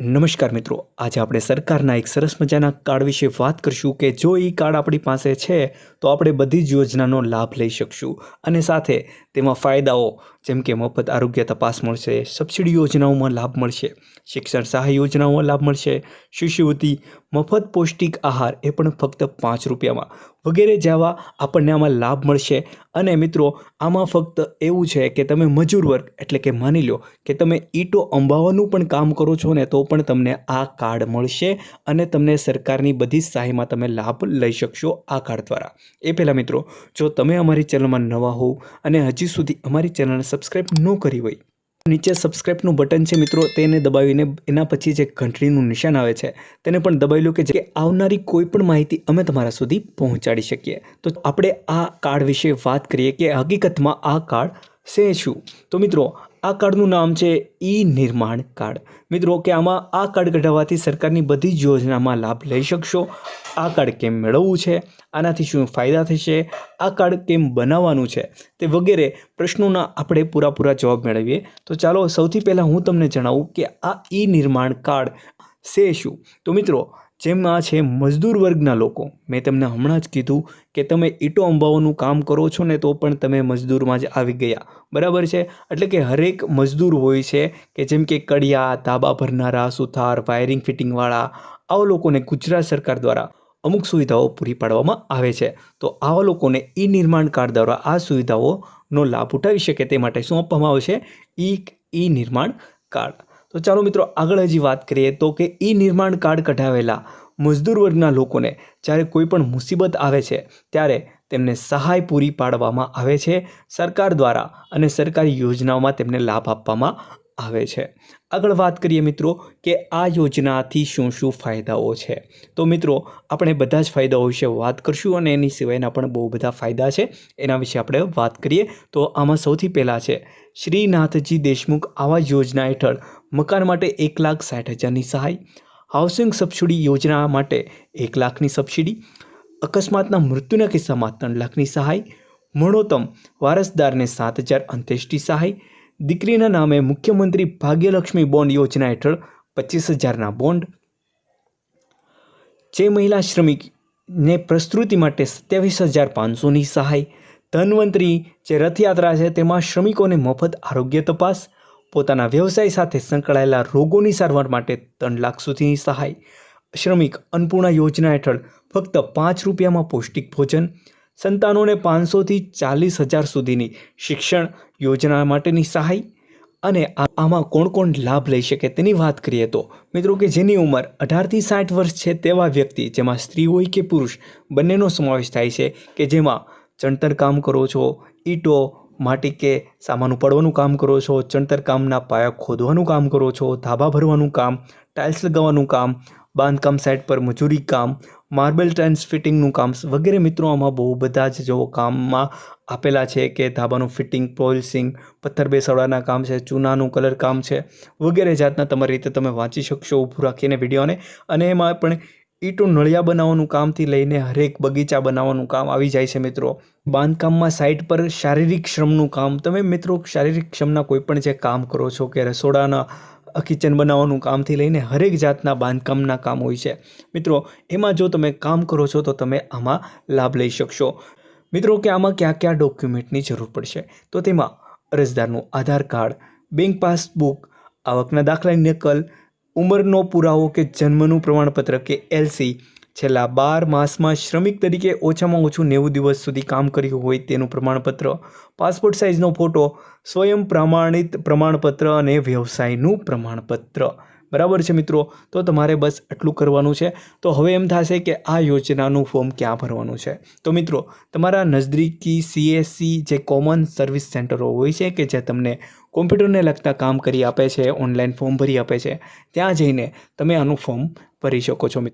નમસ્કાર મિત્રો, આજે આપણે સરકારના એક સરસ મજાના કાર્ડ વિશે વાત કરીશું કે જો એ કાર્ડ આપણી પાસે છે, તો આપણે બધી જ યોજનાનો લાભ લઈ શકશું. અને સાથે તેમાં ફાયદાઓ, જેમ કે મફત આરોગ્ય તપાસ મળશે, સબસિડી યોજનાઓમાં લાભ મળશે, શિક્ષણ સહાય યોજનાઓમાં લાભ મળશે, શિષ્યવૃત્તિ, મફત પૌષ્ટિક આહાર એ પણ ફક્ત પાંચ રૂપિયામાં. વગેરે જેવા આપણને આમાં લાભ મળશે. અને મિત્રો, આમાં ફક્ત એવું છે કે તમે મજૂર વર્ગ, એટલે કે માની લો કે તમે ઈંટો અંબાવાનું પણ કામ કરો છો ને, તો પણ તમને આ કાર્ડ મળશે અને તમને સરકારની બધી જ સહાયમાં તમે લાભ લઈ શકશો આ કાર્ડ દ્વારા. એ પહેલાં મિત્રો, જો તમે અમારી ચેનલમાં નવા હોવ અને હજી સુધી અમારી ચેનલને સબસ્ક્રાઈબ ન કરી હોય. નીચે સબસ્ક્રાઇબનું બટન છે મિત્રો, તેને દબાવીને એના પછી જે ઘંટડીનું નિશાન આવે છે, તેને પણ દબાવી લો કે જે આવનારી કોઈ પણ માહિતી અમે તમારા સુધી પહોંચાડી શકીએ. તો આપણે આ કાર્ડ વિશે વાત કરીએ કે હકીકતમાં આ કાર્ડ છે શું? તો મિત્રો આ કાર્ડનું નામ છે ઈ નિર્માણ કાર્ડ. મિત્રો, કે આમાં આ કાર્ડ કઢાવવાથી સરકારની બધી જ યોજનામાં લાભ લઈ શકશો. આ કાર્ડ કેમ મેળવવું છે? આનાથી શું ફાયદા થશે? આ કાર્ડ કેમ બનાવવાનું છે? તે વગેરે પ્રશ્નોના આપણે પૂરાપૂરા જવાબ મેળવીએ. તો ચાલો સૌથી પહેલાં હું તમને જણાવું કે આ ઈ નિર્માણ કાર્ડ છે શું? તો મિત્રો જેમાં છે મજદૂર વર્ગના લોકો, મેં તમને હમણાં જ કીધું કે તમે ઈટો અંબાવાનું કામ કરો છો ને તો પણ તમે મજદૂરમાં જ આવી ગયા. બરાબર છે? એટલે કે હરેક મજદૂર હોય છે કે જેમ કે કડિયા તાબા ભરનારા, સુથાર, વાયરિંગ ફિટિંગવાળા, આવા લોકોને ગુજરાત સરકાર દ્વારા અમુક સુવિધાઓ પૂરી પાડવામાં આવે છે. તો આવા લોકોને ઈ નિર્માણ કાર્ડ દ્વારા આ સુવિધાઓનો લાભ ઉઠાવી શકે તે માટે શું આપવામાં આવશે? ઈ ઈ નિર્માણ કાર્ડ. તો ચાલો મિત્રો, આગળ હજી વાત કરીએ તો કે ઈ નિર્માણ કાર્ડ કઢાવેલા મજદૂર વર્ગના લોકોને જ્યારે કોઈ પણ મુસીબત આવે છે, ત્યારે તેમને સહાય પૂરી પાડવામાં આવે છે, સરકાર દ્વારા અને સરકારી યોજનાઓમાં તેમને લાભ આપવામાં આવે છે. આગળ વાત કરીએ મિત્રો કે આ યોજનાથી શું શું ફાયદાઓ છે. તો મિત્રો, આપણે બધા જ ફાયદાઓ વિશે વાત કરશું અને એની સિવાયના પણ બહુ બધા ફાયદા છે, એના વિશે આપણે વાત કરીએ. તો આમાં સૌથી પહેલાં છે, શ્રીનાથજી દેશમુખ આવાસ યોજના હેઠળ મકાન માટે એક લાખ સાઠ હજારની સહાય હાઉસિંગ સબસિડી યોજના માટે એક લાખની સબસિડી અકસ્માતના મૃત્યુના કિસ્સામાં ત્રણ લાખની સહાય, મરણોત્તમ વારસદારને સાત હજાર અંત્યેષ્ટિ સહાય, દીકરીના નામે મુખ્યમંત્રી ભાગ્યલક્ષ્મી બોન્ડ યોજના હેઠળ પચીસ હજારના બોન્ડ. જે મહિલા શ્રમિકને પ્રસ્તુતિ માટે સત્યાવીસ હજાર પાંચસોની સહાય, ધનવંતરી જે રથયાત્રા છે તેમાં શ્રમિકોને મફત આરોગ્ય તપાસ પોતાના વ્યવસાય સાથે સંકળાયેલા રોગોની સારવાર માટે ત્રણ લાખ સુધીની સહાય. શ્રમિક અન્નપૂર્ણા યોજના હેઠળ ફક્ત પાંચ રૂપિયામાં પૌષ્ટિક ભોજન, સંતાનોને પાંચસોથી ચાલીસ હજાર સુધીની શિક્ષણ યોજના માટેની સહાય અને આમાં કોણ કોણ લાભ લઈ શકે તેની વાત કરીએ તો મિત્રો કે જેની ઉંમર અઢારથી સાઠ વર્ષ છે તેવા વ્યક્તિ જેમાં સ્ત્રી હોય કે પુરુષ બંનેનો સમાવેશ થાય છે કે જેમાં ચણતર કામ કરો છો, ઈંટો માટી કે સામાન ઉપાડવાનું કામ કરો છો, ચણતર કામના પાયા ખોદવાનું કામ કરો છો, ધાબા ભરવાનું કામ, ટાઇલ્સ લગાવવાનું કામ, બાંધકામ સાઇટ પર મજૂરી કામ, માર્બલ ટાઇલ્સ ફિટિંગનું કામ વગેરે મિત્રો આમાં બહુ બધા જ જેવો કામમાં આપેલા છે કે ધાબાનું ફિટિંગ પોલિસિંગ પથ્થર બેસાડવાના કામ છે, ચૂનાનું કલર કામ છે, વગેરે જાતના તમારી રીતે તમે વાંચી શકશો. ઊભું રાખીને વિડીયોને. અને એમાં પણ ઈંટો નળિયા બનાવવાનું કામથી લઈને હરેક બગીચા બનાવવાનું કામ આવી જાય છે મિત્રો. બાંધકામમાં સાઇટ પર શારીરિક શ્રમનું કામ. તમે મિત્રો શારીરિક શ્રમના કોઈ પણ જે કામ કરો છો કે રસોડાના કિચન બનાવવાનું કામથી લઈને હરેક જાતના બાંધકામના કામ હોય છે. મિત્રો, એમાં જો તમે કામ કરો છો તો તમે આમાં લાભ લઈ શકશો. મિત્રો, કે આમાં કયા કયા ડોક્યુમેન્ટની જરૂર પડશે? તો તેમાં અરજદારનું આધાર કાર્ડ બેંક પાસબુક આવકના દાખલાની નકલ ઉંમરનો પુરાવો કે જન્મનું પ્રમાણપત્ર કે એલસી છેલ્લા બાર માસમાં શ્રમિક તરીકે ઓછામાં ઓછું નેવું દિવસ સુધી કામ કર્યું હોય તેનું પ્રમાણપત્ર, પાસપોર્ટ સાઇઝનો ફોટો સ્વયં પ્રમાણિત પ્રમાણપત્ર અને વ્યવસાયનું પ્રમાણપત્ર. બરાબર છે મિત્રો? તો તમારે બસ આટલું કરવાનું છે. તો હવે એમ થશે કે આ યોજનાનું ફોર્મ ક્યાં ભરવાનું છે? તો મિત્રો, તમારા નજદીકી સીએસસી જે કોમન સર્વિસ સેન્ટરો હોય છે કે જે તમને કોમ્પ્યુટરને લગતા કામ કરી આપે છે ઓનલાઈન ફોર્મ ભરી આપે છે, ત્યાં જઈને તમે આનું ફોર્મ ભરી શકો છો મિત્રો